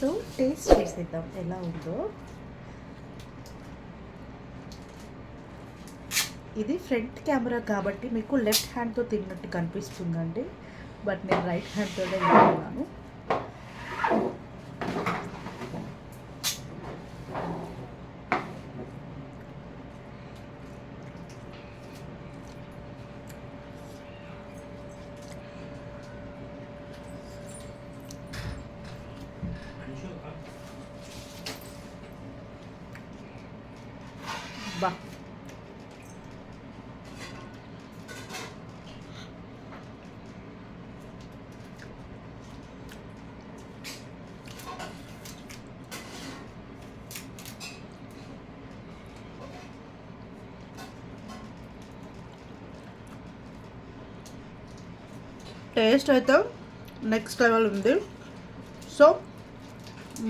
So taste చేసేద్దాం ఎలా ఉందో. ఇది ఫ్రంట్ కెమెరా కాబట్టి మీకు లెఫ్ట్ హ్యాండ్తో తిన్నట్టు కనిపిస్తుందండి. బట్ నేను రైట్ హ్యాండ్తోనే తింటున్నాను. టేస్ట్ అయితే నెక్స్ట్ లెవెల్ ఉంది. సో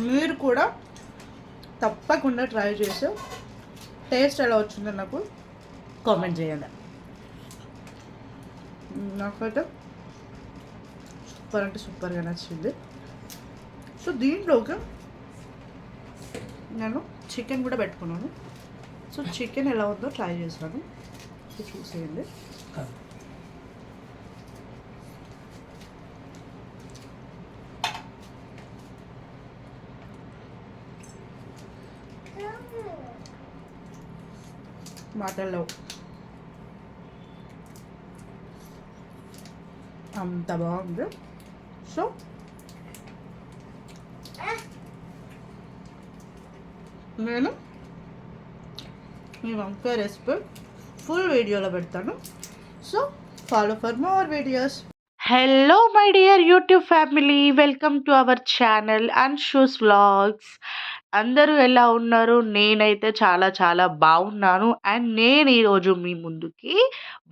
మీరు కూడా తప్పకుండా ట్రై చేసి టేస్ట్ ఎలా వచ్చిందో నాకు కామెంట్ చేయండి. నాకైతే సూపర్ అంటే సూపర్గా నచ్చింది. సో దీంట్లోకి నేను చికెన్ కూడా పెట్టుకున్నాను. సో చికెన్ ఎలా ఉందో ట్రై చేశాను. చూసేయండి. మాటల్లో అంత బాగుంది. సో నేను మీ వంకాయ రెసిపీ ఫుల్ వీడియోలో పెడతాను. So follow for more videos hello my dear YouTube family welcome to our channel Anshu's vlogs అందరూ ఎలా ఉన్నారు? నేనైతే చాలా చాలా బాగున్నాను అండ్ నేను ఈరోజు మీ ముందుకి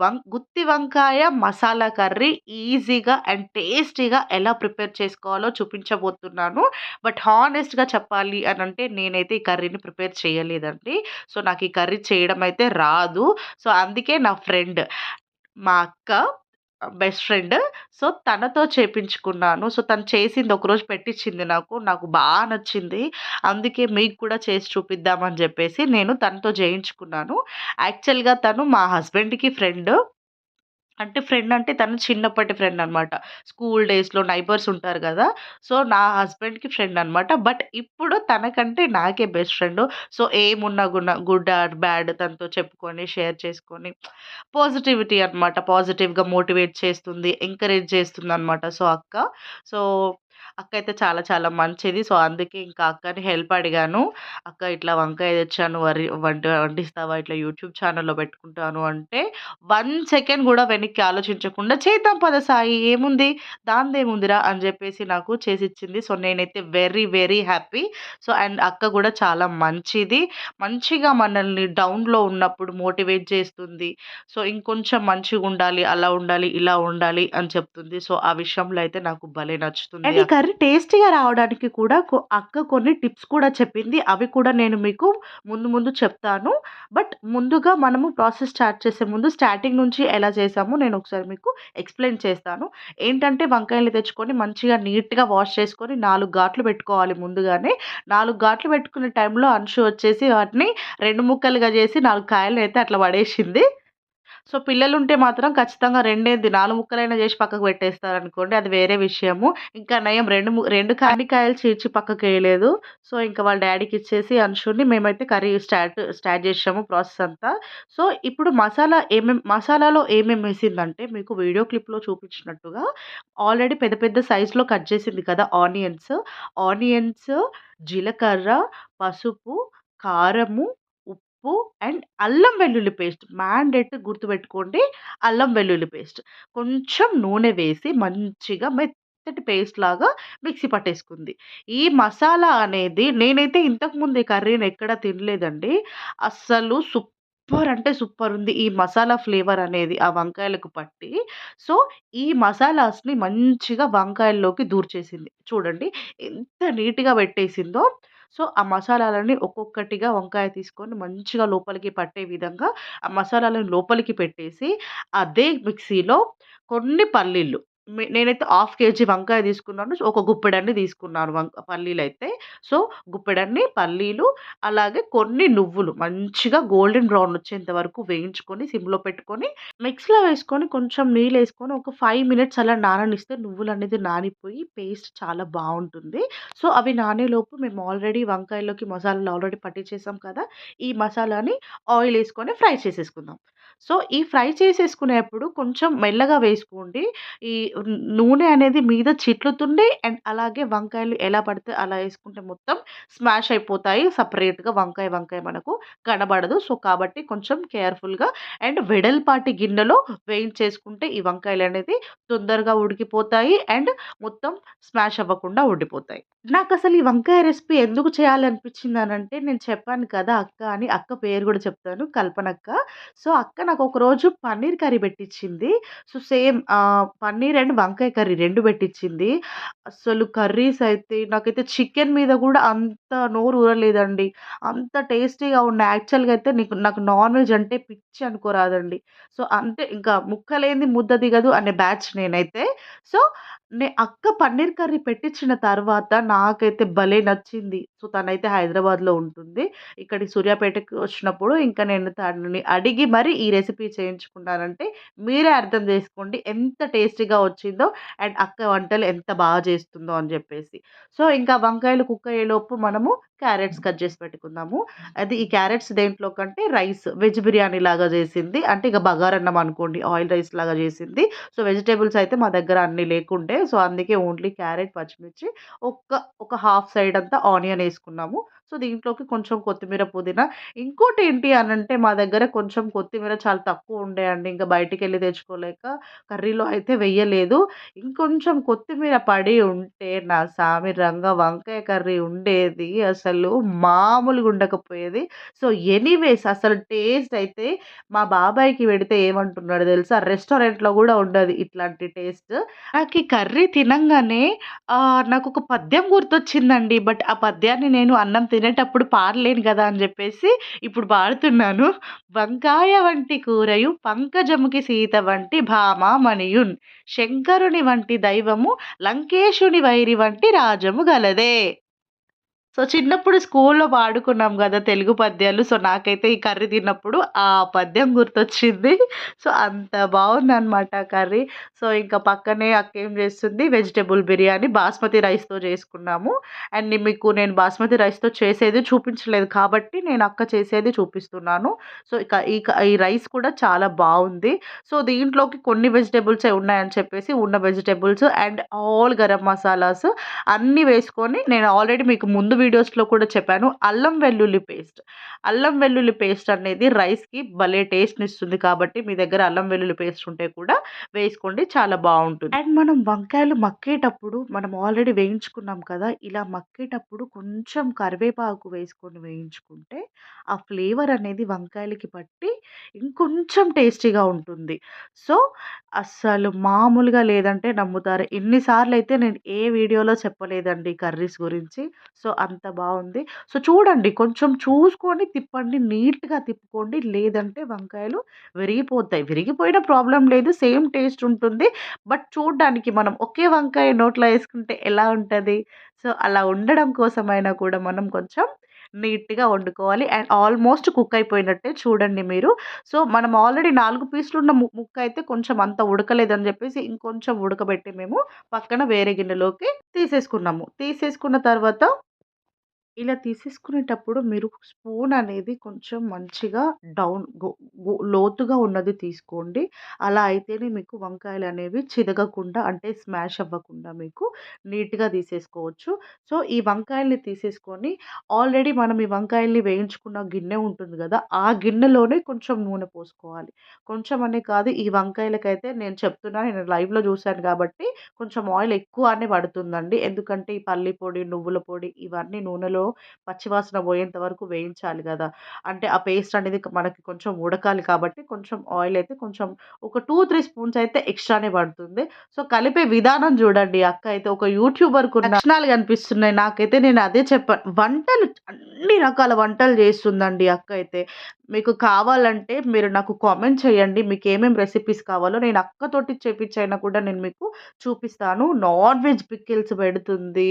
వం గుత్తి వంకాయ మసాలా కర్రీ ఈజీగా అండ్ టేస్టీగా ఎలా ప్రిపేర్ చేసుకోవాలో చూపించబోతున్నాను. బట్ హానెస్ట్గా చెప్పాలి అని అంటే నేనైతే ఈ కర్రీని ప్రిపేర్ చేయలేదండి. సో నాకు ఈ కర్రీ చేయడం అయితే రాదు. సో అందుకే నా ఫ్రెండ్ మా అక్క బెస్ట్ ఫ్రెండ్. సో తనతో చేపించుకున్నాను. సో తను చేసింది ఒకరోజు పెట్టించింది నాకు. నాకు బాగా నచ్చింది. అందుకే మీకు కూడా చేసి చూపిద్దామని చెప్పేసి నేను తనతో చేయించుకున్నాను. యాక్చువల్గా తను మా హస్బెండ్కి ఫ్రెండ్. అంటే ఫ్రెండ్ అంటే తను చిన్నప్పటి ఫ్రెండ్ అనమాట స్కూల్ డేస్లో నైబర్స్ ఉంటారు కదా! సో నా హస్బెండ్కి ఫ్రెండ్ అనమాట బట్ ఇప్పుడు తనకంటే నాకే బెస్ట్ ఫ్రెండ్. సో ఏమున్నా గుణ గుడ్ ఆర్ బ్యాడ్ తనతో చెప్పుకొని షేర్ చేసుకొని పాజిటివిటీ అనమాట పాజిటివ్గా మోటివేట్ చేస్తుంది ఎంకరేజ్ చేస్తుంది అనమాట సో అక్క. సో అక్క అయితే చాలా చాలా మంచిది. సో అందుకే ఇంకా అక్కని హెల్ప్ అడిగాను. అక్క ఇట్లా వంకాయ తెచ్చాను వరి వంట వండిస్తావా? ఇట్లా యూట్యూబ్ ఛానల్లో పెట్టుకుంటాను అంటే వన్ సెకండ్ కూడా వెనక్కి ఆలోచించకుండా చేద్దాం పద సాయి ఏముంది? దాందేముందిరా అని చెప్పేసి నాకు చేసి ఇచ్చింది సో నేనైతే very very happy. So and అక్క కూడా చాలా మంచిది. మంచిగా మనల్ని డౌన్లో ఉన్నప్పుడు మోటివేట్ చేస్తుంది. సో ఇంకొంచెం మంచిగా ఉండాలి అలా ఉండాలి ఇలా ఉండాలి అని చెప్తుంది. సో ఆ విషయంలో అయితే నాకు భలే నచ్చుతుంది మరి టేస్టీగా రావడానికి కూడా అక్క కొన్ని టిప్స్ కూడా చెప్పింది. అవి కూడా నేను మీకు ముందు ముందు చెప్తాను. బట్ ముందుగా మనము ప్రాసెస్ స్టార్ట్ చేసే ముందు స్టార్టింగ్ నుంచి ఎలా చేసామో నేను ఒకసారి మీకు ఎక్స్ప్లెయిన్ చేస్తాను. ఏంటంటే వంకాయలు తెచ్చుకొని మంచిగా నీట్గా వాష్ చేసుకొని నాలుగు ఘాట్లు పెట్టుకోవాలి ముందుగానే. నాలుగు ఘాట్లు పెట్టుకునే టైంలో అంశు వచ్చేసి వాటిని రెండు ముక్కలుగా చేసి నాలుగు కాయలు అయితే అట్లా పడేసింది. సో పిల్లలు ఉంటే మాత్రం ఖచ్చితంగా రెండేది నాలుగు ముక్కలైనా చేసి పక్కకు పెట్టేస్తారు అనుకోండి అది వేరే విషయము. ఇంకా నయం రెండు రెండు కాయలు చీర్చి పక్కకు వేయలేదు సో ఇంకా వాళ్ళ డాడీకి ఇచ్చేసి అంశుని మేమైతే కర్రీ స్టార్ట్ స్టార్ట్ చేసాము ప్రాసెస్ అంతా. సో ఇప్పుడు మసాలా ఏమేమి మసాలాలో ఏమేమి వేసిందంటే మీకు వీడియో క్లిప్లో చూపించినట్టుగా ఆల్రెడీ పెద్ద పెద్ద సైజులో కట్ చేసింది కదా ఆనియన్స్. ఆనియన్స్ జీలకర్ర పసుపు కారము ఉప్పు అండ్ అల్లం వెల్లుల్లి పేస్ట్. మ్యాండేట్ గుర్తుపెట్టుకోండి. అల్లం వెల్లుల్లి పేస్ట్. కొంచెం నూనె వేసి మంచిగా మెత్తటి పేస్ట్ లాగా మిక్సీ పట్టేసుకుంది. ఈ మసాలా అనేది నేనైతే ఇంతకుముందు ఈ కర్రీని ఎక్కడ తినలేదండి. అస్సలు సూపర్ అంటే సూపర్ ఉంది ఈ మసాలా ఫ్లేవర్ అనేది ఆ వంకాయలకు పట్టి. సో ఈ మసాలాస్ని మంచిగా వంకాయల్లోకి దూర్చేసింది. చూడండి ఎంత నీట్గా పెట్టేసిందో. సో ఆ మసాలాలని ఒక్కొక్కటిగా వంకాయ తీసుకొని మంచిగా లోపలికి పట్టే విధంగా ఆ మసాలాలను లోపలికి పెట్టేసి అదే మిక్సీలో కొన్ని పల్లీలు నేనైతే హాఫ్ కేజీ వంకాయ తీసుకున్నాను. సో, ఒక గుప్పెడన్ని తీసుకున్నాను వంక అయితే సో, గుప్పెడన్ని పల్లీలు, అలాగే కొన్ని నువ్వులు మంచిగా గోల్డెన్ బ్రౌన్ వచ్చేంత వరకు వేయించుకొని సిమ్‌లో పెట్టుకొని, మిక్స్‌లో వేసుకొని కొంచెం నీళ్ళు వేసుకొని ఒక ఫైవ్ మినిట్స్ అలా నాననిస్తే నువ్వులనేది నానిపోయి పేస్ట్ చాలా బాగుంటుంది సో, అవి నానేలోపు మేము ఆల్రెడీ వంకాయలోకి మసాలాలు ఆల్రెడీ పట్టించేసాం కదా! ఈ మసాలాని ఆయిల్ వేసుకొని ఫ్రై చేసేసుకుందాం. సో, ఈ ఫ్రై చేసేసుకునేప్పుడు కొంచెం మెల్లగా వేసుకోండి. ఈ నూనె అనేది మీద చిట్లుతుంది. అండ్ అలాగే వంకాయలు ఎలా పడితే అలా వేసుకుంటే మొత్తం స్మాష్ అయిపోతాయి. సపరేట్గా వంకాయ, వంకాయ మనకు కనబడదు. సో, కాబట్టి కొంచెం కేర్‌ఫుల్‌గా అండ్ వెడల్పాటి గిన్నెలో వేయించేసుకుంటే ఈ వంకాయలు అనేది తొందరగా ఉడికిపోతాయి. అండ్ మొత్తం స్మాష్ అవ్వకుండా ఉండిపోతాయి. అసలు ఈ వంకాయ రెసిపీ ఎందుకు చేయాలనిపించింది అని అంటే నేను చెప్పాను కదా! అక్క అని. అక్క పేరు కూడా చెప్తాను కల్పనక్క. సో, అక్క నాకు ఒకరోజు పన్నీర్ కర్రీ పెట్టించింది సో, సేమ్ పన్నీర్ అండ్ వంకాయ కర్రీ రెండు పెట్టించింది అసలు కర్రీస్ అయితే నాకైతే చికెన్ మీద కూడా అంత నోరు ఊరలేదండి. అంత టేస్టీగా ఉన్న యాక్చువల్‌గా అయితే నీకు నాకు నాన్ వెజ్ అంటే పిచ్చి అనుకోరాదండి. సో, అంటే ఇంకా ముక్కలేంది ముద్ద దిగదు అనే బ్యాచ్ నేనైతే. సో, నే అక్క పన్నీర్ కర్రీ పెట్టించిన తర్వాత నాకైతే భలే నచ్చింది. సో, తనైతే హైదరాబాద్‌లో ఉంటుంది. ఇక్కడికి సూర్యాపేటకి వచ్చినప్పుడు ఇంకా నేను తనని అడిగి మరి ఈ రెసిపీ చేయించుకున్నానంటే మీరే అర్థం చేసుకోండి ఎంత టేస్టీగా వచ్చిందో అండ్ అక్క వంటలు ఎంత బాగా చేస్తుందో అని చెప్పేసి సో, ఇంకా వంకాయలు కుక్ అయ్యేలోపు మనము క్యారెట్స్ కట్ చేసి పెట్టుకుందాము. అది ఈ క్యారెట్స్ దేంట్లో కంటే రైస్ వెజ్ బిర్యానీ లాగా చేసింది. అంటే ఇక బగారన్నం అనుకోండి. ఆయిల్ రైస్ లాగా చేసింది. సో, వెజిటేబుల్స్ అయితే మా దగ్గర అన్నీ లేకుండే. సో, అందుకే ఓన్లీ క్యారెట్, పచ్చిమిర్చి ఒక్క ఒక హాఫ్ సైడ్ అంతా ఆనియన్ వేసుకున్నాము. సో, దీంట్లోకి కొంచెం కొత్తిమీర, పుదీనా ఇంకోటి ఏంటి అని అంటే మా దగ్గర కొంచెం కొత్తిమీర చాలా తక్కువ ఉండే అండి. బయటికి వెళ్ళి తెచ్చుకోలేక కర్రీలో అయితే వెయ్యలేదు. ఇంకొంచెం కొత్తిమీర పడి ఉంటే నా సామి రంగ వంకాయ కర్రీ ఉండేది. అసలు మామూలుగా ఉండకపోయేది. సో, ఎనీవేస్ అసలు టేస్ట్ అయితే మా బాబాయ్కి పెడితే ఏమంటున్నాడు తెలుసా? రెస్టారెంట్‌లో కూడా ఉండదు ఇట్లాంటి టేస్ట్. నాకీ కర్రీ తినంగానే నాకు ఒక పద్యం గుర్తొచ్చిందండి. బట్ ఆ పద్యాన్ని నేను అన్నం తినేటప్పుడు పాడలేను కదా అని చెప్పేసి ఇప్పుడు పాడుతున్నాను. వంకాయ వంటి కూరయు పంకజముకి సీత వంటి భామ మణియున్ శంకరుని వంటి దైవము లంకేశుని వైరి వంటి రాజము గలదే. సో, చిన్నప్పుడు స్కూల్‌లో పాడుకున్నాం కదా తెలుగు పద్యాలు. సో, నాకైతే ఈ కర్రీ తిన్నప్పుడు ఆ పద్యం గుర్తొచ్చింది. సో, అంత బాగుంది అనమాట కర్రీ. సో, ఇంకా పక్కనే అక్క ఏం చేస్తుంది వెజిటేబుల్ బిర్యానీ బాస్మతి రైస్‌తో చేసుకున్నాము. అండ్ మీకు నేను బాస్మతి రైస్‌తో చేసేది చూపించలేదు కాబట్టి నేను అక్క చేసేది చూపిస్తున్నాను. సో, ఇక ఈ క ఈ రైస్ కూడా చాలా బాగుంది సో, దీంట్లోకి కొన్ని వెజిటబుల్సే ఉన్నాయని చెప్పేసి ఉన్న vegetables and all garam masalas అన్నీ వేసుకొని నేను ఆల్రెడీ మీకు ముందు వీడియోస్‌లో కూడా చెప్పాను. అల్లం వెల్లుల్లి పేస్ట్. అల్లం వెల్లుల్లి పేస్ట్ అనేది రైస్‌కి భలే టేస్ట్ని ఇస్తుంది కాబట్టి మీ దగ్గర అల్లం వెల్లుల్లి పేస్ట్ ఉంటే కూడా వేసుకోండి. చాలా బాగుంటుంది అండ్ మనం వంకాయలు మక్కేటప్పుడు మనం ఆల్రెడీ వేయించుకున్నాం కదా! ఇలా మక్కేటప్పుడు కొంచెం కరివేపాకు వేసుకొని వేయించుకుంటే ఆ ఫ్లేవర్ అనేది వంకాయలకి పట్టి ఇంకొంచెం టేస్టీగా ఉంటుంది. సో, అస్సలు మామూలుగా లేదంటే నమ్ముతారు. ఇన్నిసార్లు అయితే నేను ఏ వీడియోలో చెప్పలేదండి కర్రీస్ గురించి. సో, అంత బాగుంది సో, చూడండి కొంచెం చూసుకొని తిప్పండి. నీట్‌గా తిప్పుకోండి. లేదంటే వంకాయలు విరిగిపోతాయి. విరిగిపోయిన ప్రాబ్లం లేదు. సేమ్ టేస్ట్ ఉంటుంది. బట్ చూడడానికి మనం ఒకే వంకాయ నోట్లో వేసుకుంటే ఎలా ఉంటుంది సో, అలా ఉండడం కోసమైనా కూడా మనం కొంచెం నీట్‌గా వండుకోవాలి. అండ్ ఆల్మోస్ట్ కుక్ అయిపోయినట్టే చూడండి మీరు. సో, మనం ఆల్రెడీ 4 పీసులున్న ము ముక్కయితే కొంచెం అంత ఉడకలేదని చెప్పేసి ఇంకొంచెం ఉడకబెట్టి మేము పక్కన వేరే గిన్నెలోకి తీసేసుకున్నాము. తీసేసుకున్న తర్వాత ఇలా తీసేసుకునేటప్పుడు మీరు స్పూన్ అనేది కొంచెం మంచిగా డౌన్ లోతుగా ఉన్నది తీసుకోండి. అలా అయితేనే మీకు వంకాయలు అనేవి చిదగకుండా అంటే స్మాష్ అవ్వకుండా మీకు నీట్‌గా తీసేసుకోవచ్చు. సో, ఈ వంకాయల్ని తీసేసుకొని ఆల్రెడీ మనం ఈ వంకాయల్ని వేయించుకున్న గిన్నె ఉంటుంది కదా ఆ గిన్నెలోనే కొంచెం నూనె పోసుకోవాలి. కొంచెం అనే కాదు ఈ వంకాయలకైతే నేను చెప్తున్నా నేను లైవ్‌లో చూశాను కాబట్టి కొంచెం ఆయిల్ ఎక్కువనే పడుతుందండి. ఎందుకంటే ఈ పల్లి పొడి, నువ్వుల పొడి ఇవన్నీ నూనెలో పచ్చివాసన పోయేంత వరకు వేయించాలి కదా. అంటే ఆ పేస్ట్ అనేది మనకి కొంచెం ఉడకాలి కాబట్టి కొంచెం ఆయిల్ అయితే కొంచెం ఒక టూ త్రీ స్పూన్స్ అయితే ఎక్స్ట్రానే పడుతుంది. సో కలిపే విధానం చూడండి అక్క అయితే. ఒక యూట్యూబర్కు లక్షణాలు కనిపిస్తున్నాయి. నాకైతే నేను అదే చెప్పాను వంటలు అన్ని రకాల వంటలు చేస్తుందండి అక్క అయితే. మీకు కావాలంటే మీరు నాకు కామెంట్ చేయండి. మీకు ఏమేమి రెసిపీస్ కావాలో నేను అక్కతోటి చేపించైనా కూడా నేను మీకు చూపిస్తాను. నాన్ వెజ్ పిక్కిల్స్ పెడుతుంది.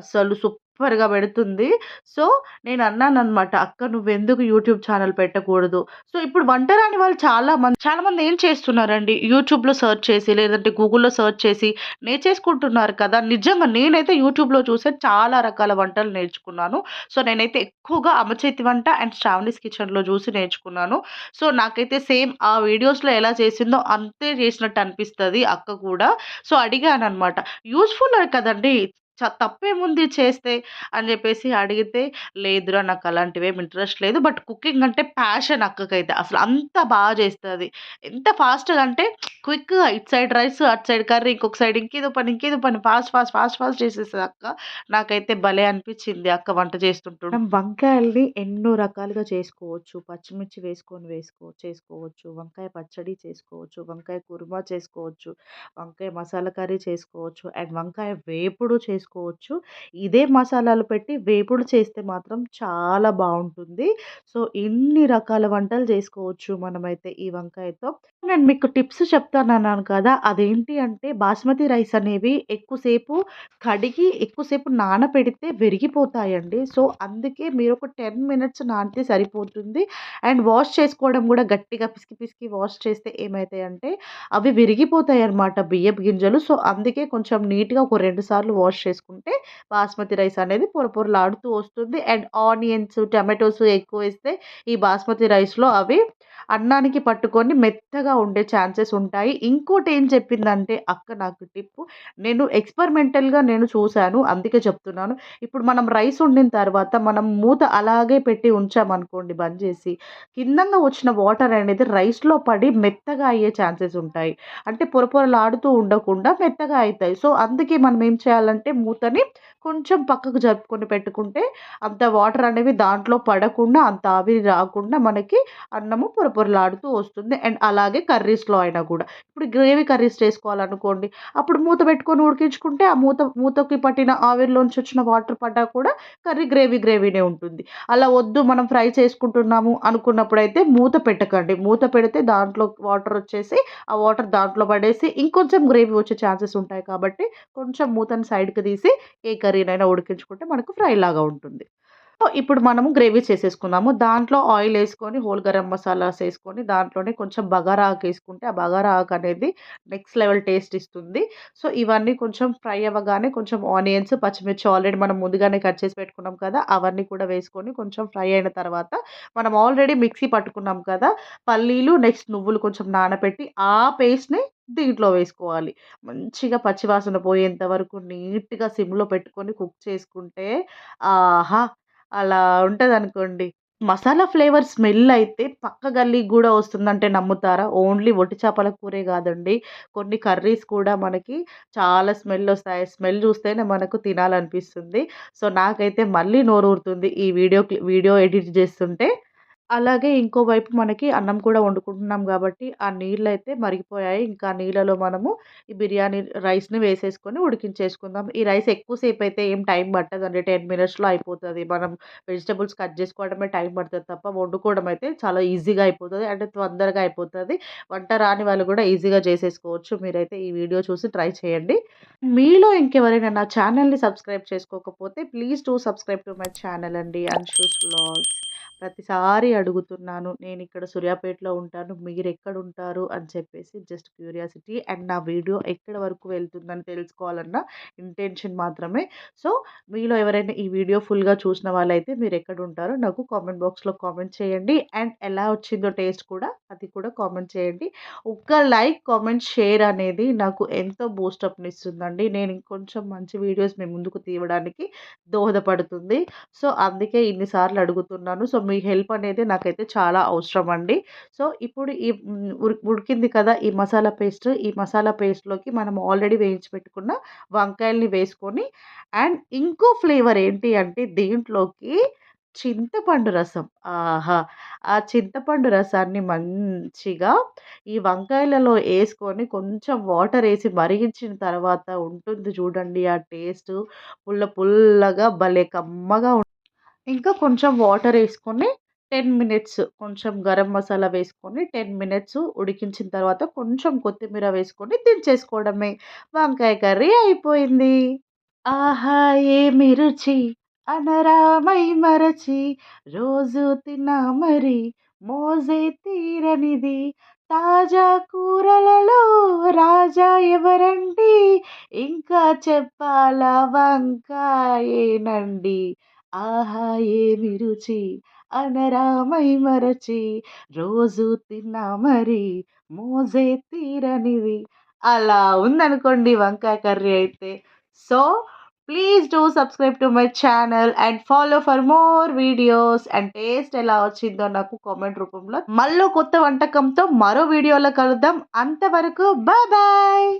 అసలు సూపర్ సూపర్గా పెడుతుంది. సో నేను అన్నాను అనమాట అక్క నువ్వెందుకు యూట్యూబ్ ఛానల్ పెట్టకూడదు? సో ఇప్పుడు వంట రాని వాళ్ళు చాలా మంది చాలా మంది ఏం చేస్తున్నారండి? యూట్యూబ్లో సెర్చ్ చేసి లేదంటే గూగుల్లో సెర్చ్ చేసి నేర్చేసుకుంటున్నారు కదా! నిజంగా నేనైతే యూట్యూబ్లో చూసే చాలా రకాల వంటలు నేర్చుకున్నాను. సో నేనైతే ఎక్కువగా అమచేతి వంట అండ్ శ్రావణీస్ కిచెన్లో చూసి నేర్చుకున్నాను. సో నాకైతే సేమ్ ఆ వీడియోస్లో ఎలా చేసిందో అంతే చేసినట్టు అనిపిస్తుంది అక్క కూడా. సో అడిగాను అనమాట యూస్ఫుల్ కదండి? తప్పేముంది చేస్తే అని చెప్పేసి అడిగితే లేదురా నాకు అలాంటివేమి ఇంట్రెస్ట్ లేదు బట్ కుకింగ్ అంటే ప్యాషన్ అక్కకైతే. అసలు అంత బాగా చేస్తుంది. ఎంత ఫాస్ట్గా అంటే క్విక్గా ఇటు సైడ్ రైస్ అటు సైడ్ కర్రీ ఇంకొక సైడ్ ఇంకేదో పని ఇంకేదో పని ఫాస్ట్ ఫాస్ట్ ఫాస్ట్ ఫాస్ట్ చేసేస్తుంది అక్క. నాకైతే భలే అనిపించింది అక్క వంట చేస్తుంటాం వంకాయల్ని ఎన్నో రకాలుగా చేసుకోవచ్చు. పచ్చిమిర్చి వేసుకొని వేసుకో చేసుకోవచ్చు. వంకాయ పచ్చడి చేసుకోవచ్చు. వంకాయ కుర్మా చేసుకోవచ్చు. వంకాయ మసాలా కర్రీ చేసుకోవచ్చు. అండ్ వంకాయ వేపుడు చేసుకోవచ్చు చేసుకోవచ్చు. ఇదే మసాలాలు పెట్టి వేపుడు చేస్తే మాత్రం చాలా బాగుంటుంది. సో ఇన్ని రకాల వంటలు చేసుకోవచ్చు మనమైతే ఈ వంకాయతో. నేను మీకు టిప్స్ చెప్తానన్నాను కదా! అదేంటి అంటే బాస్మతి రైస్ అనేవి ఎక్కువసేపు కడిగి ఎక్కువసేపు నానపెడితే విరిగిపోతాయండి. సో అందుకే మీరు ఒక టెన్ మినిట్స్ నానితే సరిపోతుంది. అండ్ వాష్ చేసుకోవడం కూడా గట్టిగా పిసికి పిసికి వాష్ చేస్తే ఏమవుతాయంటే అవి విరిగిపోతాయి అన్నమాట బియ్యపు గింజలు. సో అందుకే కొంచెం నీట్గా ఒక రెండు సార్లు వాష్ చేసుకుంటే బాస్మతి రైస్ అనేది పొర పొరలాడుతూ వస్తుంది. అండ్ ఆనియన్స్ టమాటోస్ ఎక్కువ వేస్తే ఈ బాస్మతి రైస్లో అవి అన్నానికి పట్టుకొని మెత్తగా ఉండే ఛాన్సెస్ ఉంటాయి. ఇంకోటి ఏం చెప్పిందంటే అక్క నాకు టిప్పు. నేను ఎక్స్పెరిమెంటల్గా నేను చూశాను. అందుకే చెప్తున్నాను. ఇప్పుడు మనం రైస్ వండిన తర్వాత మనం మూత అలాగే పెట్టి ఉంచామనుకోండి బంద్ చేసి కిందంగా వచ్చిన వాటర్ అనేది రైస్లో పడి మెత్తగా అయ్యే ఛాన్సెస్ ఉంటాయి. అంటే పొర పొరలాడుతూ ఉండకుండా మెత్తగా అవుతాయి సో అందుకే మనం ఏం చేయాలంటే మూతని కొంచెం పక్కకు జరుపుకొని పెట్టుకుంటే అంత వాటర్ అనేవి దాంట్లో పడకుండా అంత ఆవిరి రాకుండా మనకి అన్నము పొర పొరలాడుతూ వస్తుంది. అండ్ అలాగే కర్రీస్లో అయినా కూడా. ఇప్పుడు గ్రేవీ కర్రీస్ చేసుకోవాలనుకోండి అప్పుడు మూత పెట్టుకొని ఉడికించుకుంటే ఆ మూత మూతకి పట్టిన ఆవిరిలోంచి వచ్చిన వాటర్ పడ్డా కూడా కర్రీ గ్రేవీ గ్రేవీనే ఉంటుంది. అలా వద్దు మనం ఫ్రై చేసుకుంటున్నాము అనుకున్నప్పుడు అయితే మూత పెట్టకండి. మూత పెడితే దాంట్లో వాటర్ వచ్చేసి ఆ వాటర్ దాంట్లో పడేసి ఇంకొంచెం గ్రేవీ వచ్చే ఛాన్సెస్ ఉంటాయి కాబట్టి కొంచెం మూతని సైడ్కి తీసి ఏ కర్రీనైనా ఉడికించుకుంటే మనకు ఫ్రై లాగా ఉంటుంది. ఇప్పుడు మనము గ్రేవీ చేసేసుకుందాము. దాంట్లో ఆయిల్ వేసుకొని హోల్ గరం మసాలాస్ వేసుకొని దాంట్లోనే కొంచెం బగారా ఆకు వేసుకుంటే ఆ బగారా ఆకు అనేది నెక్స్ట్ లెవెల్ టేస్ట్ ఇస్తుంది. సో ఇవన్నీ కొంచెం ఫ్రై అవ్వగానే కొంచెం ఆనియన్స్ పచ్చిమిర్చి ఆల్రెడీ మనం ముందుగానే కట్ చేసి పెట్టుకున్నాం కదా అవన్నీ కూడా వేసుకొని కొంచెం ఫ్రై అయిన తర్వాత మనం ఆల్రెడీ మిక్సీ పట్టుకున్నాం కదా పల్లీలు నెక్స్ట్ నువ్వులు కొంచెం నానబెట్టి ఆ పేస్ట్ని దీంట్లో వేసుకోవాలి. మంచిగా పచ్చివాసన పోయేంత వరకు నీట్గా సిమ్లో పెట్టుకొని కుక్ చేసుకుంటే ఆహా! అలా ఉంటుంది అనుకోండి మసాలా ఫ్లేవర్ స్మెల్ అయితే పక్క గల్లీకి కూడా వస్తుందంటే నమ్ముతారా? ఓన్లీ ఒట్టి చేపల కూరే కాదండి కొన్ని కర్రీస్ కూడా మనకి చాలా స్మెల్ వస్తాయి స్మెల్ చూస్తేనే మనకు తినాలనిపిస్తుంది. సో, నాకైతే మళ్ళీ నోరూరుతుంది ఈ వీడియో వీడియో ఎడిట్ చేస్తుంటే. అలాగే ఇంకోవైపు మనకి అన్నం కూడా వండుకుంటున్నాం కాబట్టి ఆ నీళ్ళు అయితే మరిగిపోయాయి. ఇంకా నీళ్ళలో మనము ఈ బిర్యానీ రైస్‌ని వేసేసుకొని ఉడికించేసుకుందాం. ఈ రైస్ ఎక్కువసేపు అయితే ఏం టైం పట్టదండి. 10 మినిట్స్‌లో అయిపోతుంది మనం వెజిటబుల్స్ కట్ చేసుకోవడమే టైం పడుతుంది తప్ప వండుకోవడం అయితే చాలా ఈజీగా అయిపోతుంది అంటే తొందరగా అయిపోతుంది వంట రాని వాళ్ళు కూడా ఈజీగా చేసేసుకోవచ్చు. మీరైతే ఈ వీడియో చూసి ట్రై చేయండి. మీలో ఇంకెవరైనా నా ఛానల్‌ని సబ్స్క్రైబ్ చేసుకోకపోతే please do subscribe to my channel అండి. అన్షూస్ వ్లాగ్స్. ప్రతిసారి అడుగుతున్నాను నేను ఇక్కడ సూర్యాపేటలో ఉంటాను మీరు ఎక్కడ ఉంటారు అని చెప్పేసి జస్ట్ క్యూరియాసిటీ అండ్ నా వీడియో ఎక్కడ వరకు వెళ్తుందని తెలుసుకోవాలన్న ఇంటెన్షన్ మాత్రమే. సో మీలో ఎవరైనా ఈ వీడియో ఫుల్గా చూసిన వాళ్ళైతే మీరు ఎక్కడ ఉంటారో నాకు కామెంట్ బాక్స్లో కామెంట్ చేయండి. అండ్ ఎలా వచ్చిందో టేస్ట్ కూడా అది కూడా కామెంట్ చేయండి. ఒక్క లైక్ కామెంట్ షేర్ అనేది నాకు ఎంతో బూస్టప్ని ఇస్తుందండి నేను ఇంకొంచెం మంచి వీడియోస్ మేము ముందుకు తీయడానికి దోహదపడుతుంది. సో అందుకే ఇన్నిసార్లు అడుగుతున్నాను. సో మీ హెల్ప్ అనేది నాకైతే చాలా అవసరం అండి సో ఇప్పుడు ఈ ఉడికింది కదా ఈ మసాలా పేస్ట్ ఈ మసాలా పేస్ట్లోకి మనం ఆల్రెడీ వేయించి పెట్టుకున్న వంకాయల్ని వేసుకొని అండ్ ఇంకో ఫ్లేవర్ ఏంటి అంటే దీంట్లోకి చింతపండు రసం. ఆహా! ఆ చింతపండు రసాన్ని మంచిగా ఈ వంకాయలలో వేసుకొని కొంచెం వాటర్ వేసి మరిగించిన తర్వాత ఉంటుంది చూడండి ఆ టేస్ట్. పుల్ల పుల్లగా భలే కమ్మగా ఇంకా కొంచెం వాటర్ వేసుకొని టెన్ మినిట్స్ కొంచెం గరం మసాలా వేసుకొని టెన్ మినిట్స్ ఉడికించిన తర్వాత కొంచెం కొత్తిమీర వేసుకొని దించేసుకోవడమే. వంకాయ కర్రీ అయిపోయింది. ఆహా ఏమి రుచి? అనరామై మరచి రోజు తిన్నా మరి మోజే తీరనిది. తాజా కూరలలో రాజా ఎవరండి? ఇంకా చెప్పాలా వంకాయేనండి? ఆహా ఏమి రుచి అనరామై మరచి రోజు తిన్నా మరి మోజే తీరనిది. అలా ఉందనుకోండి వంకాయ కర్రీ అయితే. So please do subscribe to my channel and follow for more videos. And taste ఎలా వచ్చిందో నాకు కామెంట్ రూపంలో మళ్ళీ కొత్త వంటకంతో మరో వీడియోలో కలుద్దాం. అంతవరకు బాయ్ బాయ్